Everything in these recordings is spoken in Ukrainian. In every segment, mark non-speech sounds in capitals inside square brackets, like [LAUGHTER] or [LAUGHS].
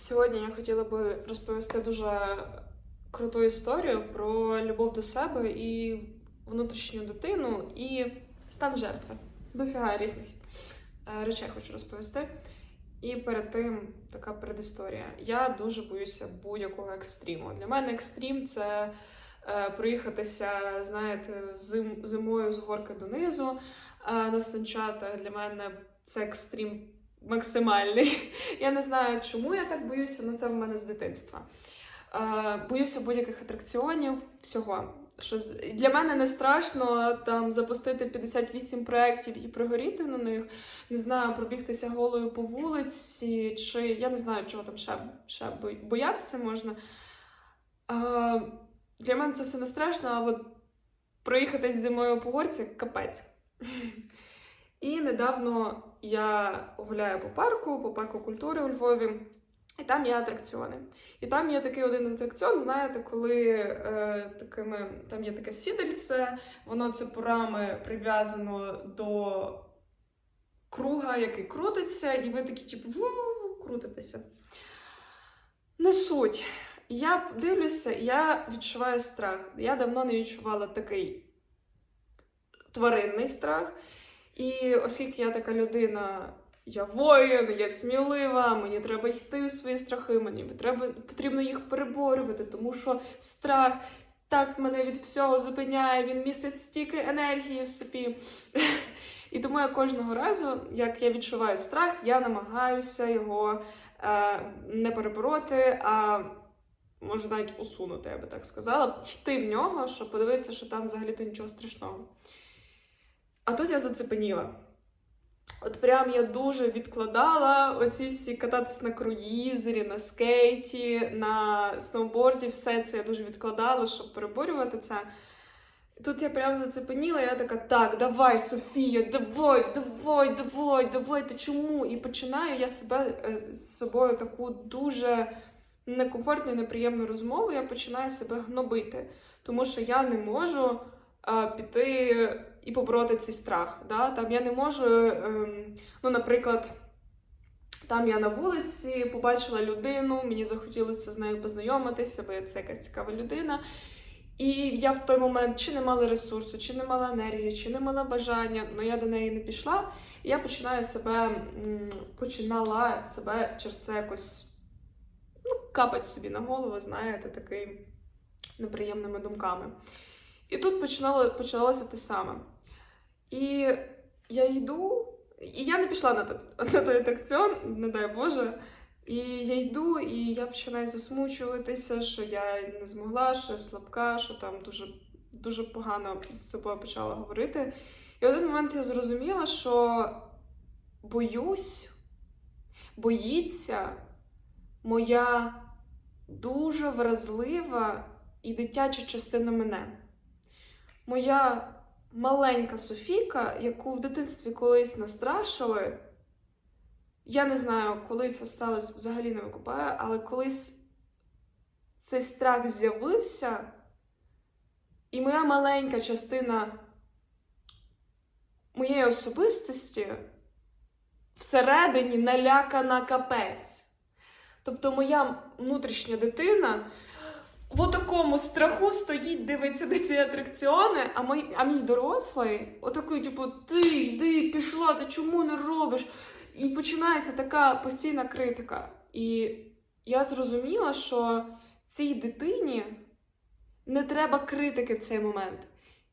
Сьогодні я хотіла би розповісти дуже круту історію про любов до себе і внутрішню дитину, і стан жертви. Дофіга різних е, речей хочу розповісти. І перед тим така передісторія. Я дуже боюся будь-якого екстриму. Для мене екстрім це е, проїхатися, знаєте, зим, зимою з горки донизу, е, настанчати. Для мене це екстрім максимальний. [LAUGHS] Я не знаю, чому я так боюся, але це в мене з дитинства. Е, боюся будь-яких атракціонів, всього. Що для мене не страшно там запустити 58 проєктів і пригоріти на них. Не знаю, пробігтися голою по вулиці, чи я не знаю, чого там ще, ще боятися можна. Е, для мене це все не страшно, а от проїхатись зимою по горці капець. [LAUGHS] І недавно я гуляю по парку, по парку культури у Львові, і там є атракціони. І там є такий один атракціон, знаєте, коли е, такими, там є таке сідальце, воно цепурами прив'язано до круга, який крутиться, і ви такі, типу, крутитеся. Не суть. Я дивлюся, я відчуваю страх. Я давно не відчувала такий тваринний страх. І оскільки я така людина, я воїн, я смілива, мені треба йти у свої страхи, мені треба, потрібно їх переборювати, тому що страх так мене від всього зупиняє, він містить стільки енергії в собі. [LAUGHS] І тому я кожного разу, як я відчуваю страх, я намагаюся його е, не перебороти, а може навіть усунути, я би так сказала, йти в нього, щоб подивитися, що там взагалі-то нічого страшного. А тут я зацепеніла. От прям я дуже відкладала оці всі кататись на круїзері, на скейті, на сноуборді, все це я дуже відкладала, щоб переборювати це. Тут я прям зацепеніла, я така, так, давай, Софія, давай, давай, давай, давай, ти чому? І починаю я себе е, з собою таку дуже некомфортну і неприємну розмову, я починаю себе гнобити, тому що я не можу а, піти і побороти цей страх. Да? Там я не можу, ем, ну, наприклад, там я на вулиці побачила людину, мені захотілося з нею познайомитися, бо це якась цікава людина. І я в той момент чи не мала ресурсу, чи не мала енергії, чи не мала бажання, але я до неї не пішла. І я починаю себе, починала себе через це якось ну, капати собі на голову, знаєте, такими неприємними думками. І тут починало, почалося те саме. І я йду, і я не пішла на, той- [LAUGHS] на той атракціон, не дай Боже. І я йду, і я починаю засмучуватися, що я не змогла, що я слабка, що там дуже, дуже погано з собою почала говорити. І в один момент я зрозуміла, що боюсь, боїться моя дуже вразлива і дитяча частина мене. Моя маленька Софійка, яку в дитинстві колись настрашили, я не знаю, коли це сталося, взагалі не викупаю, але колись цей страх з'явився, і моя маленька частина моєї особистості всередині налякана капець. Тобто моя внутрішня дитина в такому страху стоїть, дивиться на ці атракціони, а мій, а мій дорослий, отакий, типу, ти йди, пішла, ти чому не робиш? І починається така постійна критика. І я зрозуміла, що цій дитині не треба критики в цей момент.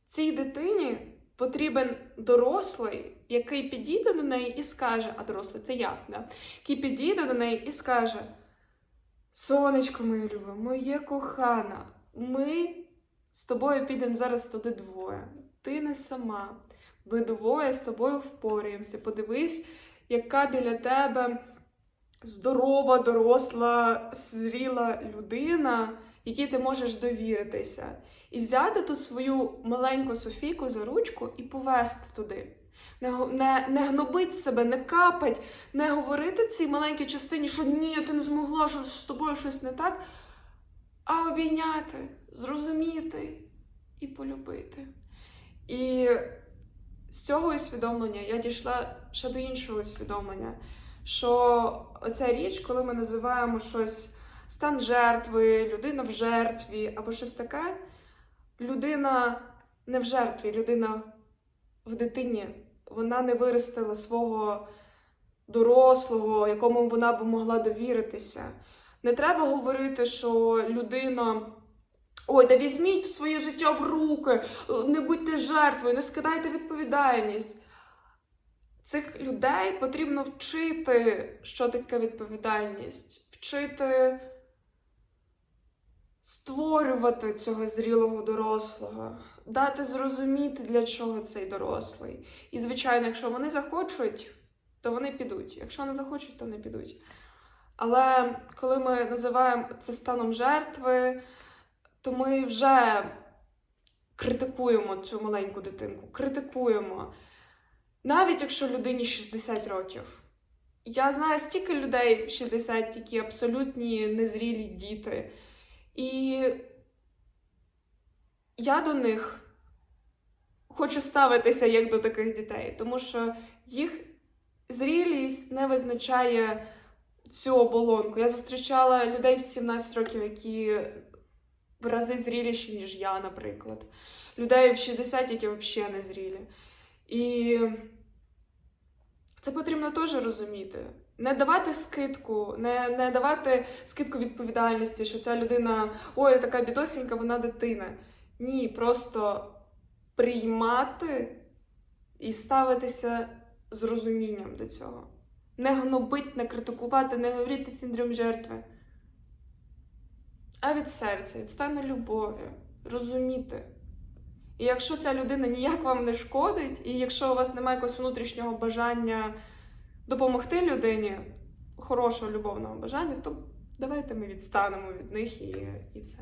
Цій дитині потрібен дорослий, який підійде до неї і скаже, а дорослий це я, да? який підійде до неї і скаже: Сонечко моє любе, моє кохана, ми з тобою підемо зараз туди двоє. Ти не сама. Ми двоє з тобою впораємося. Подивись, яка біля тебе здорова, доросла, зріла людина, якій ти можеш довіритися. І взяти ту свою маленьку Софійку за ручку і повести туди. Не, не, не гнобить себе, не капать, не говорити цій маленькій частині, що ні, ти не змогла, що з тобою щось не так, а обійняти, зрозуміти і полюбити. І з цього усвідомлення я дійшла ще до іншого усвідомлення, що оця річ, коли ми називаємо щось стан жертви, людина в жертві або щось таке, людина не в жертві, людина в дитині. Вона не виростила свого дорослого, якому вона б могла довіритися. Не треба говорити, що людина. Ой, да візьміть своє життя в руки, не будьте жертвою, не скидайте відповідальність. Цих людей потрібно вчити, що таке відповідальність, вчити створювати цього зрілого дорослого, дати зрозуміти, для чого цей дорослий. І, звичайно, якщо вони захочуть, то вони підуть. Якщо не захочуть, то не підуть. Але коли ми називаємо це станом жертви, то ми вже критикуємо цю маленьку дитинку, критикуємо. Навіть якщо людині 60 років. Я знаю стільки людей в 60, які абсолютні незрілі діти. І я до них хочу ставитися як до таких дітей, тому що їх зрілість не визначає цю оболонку. Я зустрічала людей в 17 років, які в рази зріліші, ніж я, наприклад. Людей в 60, які взагалі не зрілі. І це потрібно теж розуміти. Не давати скидку, не, не давати скидку відповідальності, що ця людина, ой, така бідосінька, вона дитина. Ні, просто приймати і ставитися з розумінням до цього. Не гнобить, не критикувати, не говорити синдром жертви. А від серця, від стану любові, розуміти. І якщо ця людина ніяк вам не шкодить, і якщо у вас немає якогось внутрішнього бажання допомогти людині, хорошого любовного бажання, то давайте ми відстанемо від них і, і все.